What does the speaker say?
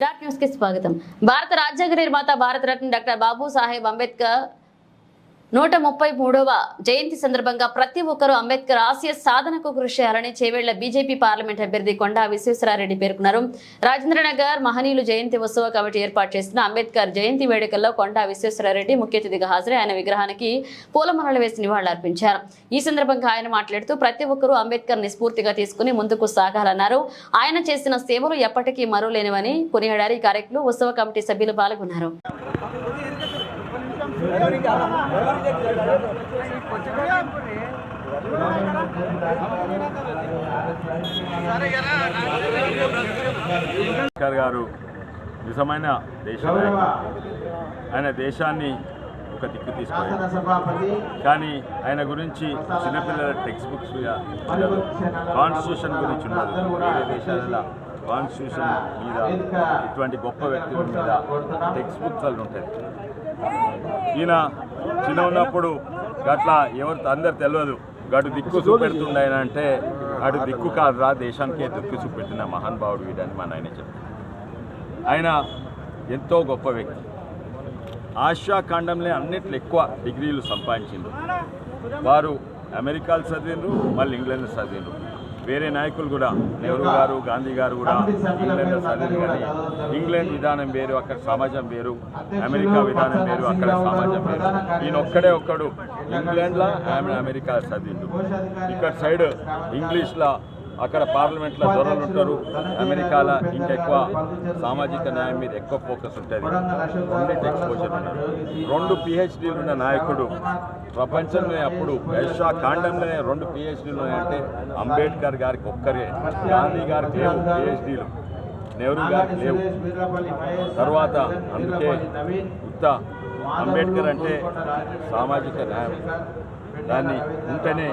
Virat news కి స్వాగతం భారత రాజ్యాంగ నిర్మాత భారతరత్న డాక్టర్ బాబు సాహెబ్ అంబేద్కర్ నూట ముప్పై మూడవ జయంతి సందర్భంగా ప్రతి ఒక్కరూ అంబేద్కర్ ఆశయ సాధనకు కృషి చేయాలని చేవేళ్ళ బీజేపీ పార్లమెంట్ అభ్యర్థి కొండా విశ్వేశ్వరారెడ్డి పేర్కొన్నారు. రాజేంద్రనగర్ మహనీయులు జయంతి ఉత్సవ కమిటీ ఏర్పాటు చేసిన అంబేద్కర్ జయంతి వేడుకల్లో కొండా విశ్వేశ్వరారెడ్డి ముఖ్య అతిథిగా హాజరై ఆయన విగ్రహానికి పూలమాలలు వేసి నివాళులర్పించారు. ఈ సందర్భంగా ఆయన మాట్లాడుతూ ప్రతి ఒక్కరూ అంబేద్కర్ని స్ఫూర్తిగా తీసుకుని ముందుకు సాగాలన్నారు. ఆయన చేసిన సేవలు ఎప్పటికీ మరులేనివని కొనియాడారు. ఈ కార్యక్రమంలో ఉత్సవ కమిటీ సభ్యులు పాల్గొన్నారు. గారు నిజమైన దేశ ఆయన దేశాన్ని ఒక దిక్కు తీసుకున్నారు కానీ ఆయన గురించి చిన్నపిల్లల టెక్స్ట్ బుక్స్ కాన్స్టిట్యూషన్ గురించి ఉండదు. వేరే దేశాలలో కాన్స్టిట్యూషన్ మీద ఇటువంటి గొప్ప వ్యక్తుల మీద టెక్స్ట్ బుక్స్ ఉంటాయి. ఈయన చిన్న ఉన్నప్పుడు గట్లా ఎవరు అందరు తెలియదు గడు దిక్కు చూపెడుతుండే అంటే అటు దిక్కు కాదురా దేశానికే దిక్కు చూపెట్టిన మహానుభావుడు వీడని మా నాయన చెప్పారు ఆయన ఎంతో గొప్ప వ్యక్తి. ఆసియా ఖండంలో అన్నిట్లు ఎక్కువ డిగ్రీలు సంపాదించిండ్రు వారు అమెరికాలు చదివిండ్రు మళ్ళీ ఇంగ్లాండ్లో చదివిండ్రు. వేరే నాయకులు కూడా నెహ్రూ గారు గాంధీ గారు కూడా ఇంగ్లాండ్ చదివిండ్రు కానీ ఇంగ్లాండ్ విధానం వేరు అక్కడ సమాజం వేరు అమెరికా విధానం వేరు అక్కడ సమాజం వేరు. ఈయన ఒక్కడే ఒక్కడు. ఇంగ్లాండ్లో ఆమె అమెరికా చదివిండు ఇక్కడ సైడ్ ఇంగ్లీష్లో అక్కడ పార్లమెంట్లో దొరలు ఉంటారు. అమెరికాలో ఇంకెక్కువ సామాజిక న్యాయం మీద ఎక్కువ ఫోకస్ ఉంటుంది. రెండింటి ఎక్స్పోజర్ ఉన్నారు. రెండు పిహెచ్డీలు ఉన్న నాయకుడు ప్రపంచంలో అప్పుడు ఏషియా కాండంలోనే రెండు పిహెచ్డీలు ఉన్నాయంటే అంబేద్కర్ గారికి ఒక్కరే. గాంధీ గారికి లేవు పిహెచ్డీలు నెహ్రూ గారికి లేవు. తర్వాత అందుకే గుత్త అంబేద్కర్ అంటే సామాజిక న్యాయం. దాన్ని ఉంటేనే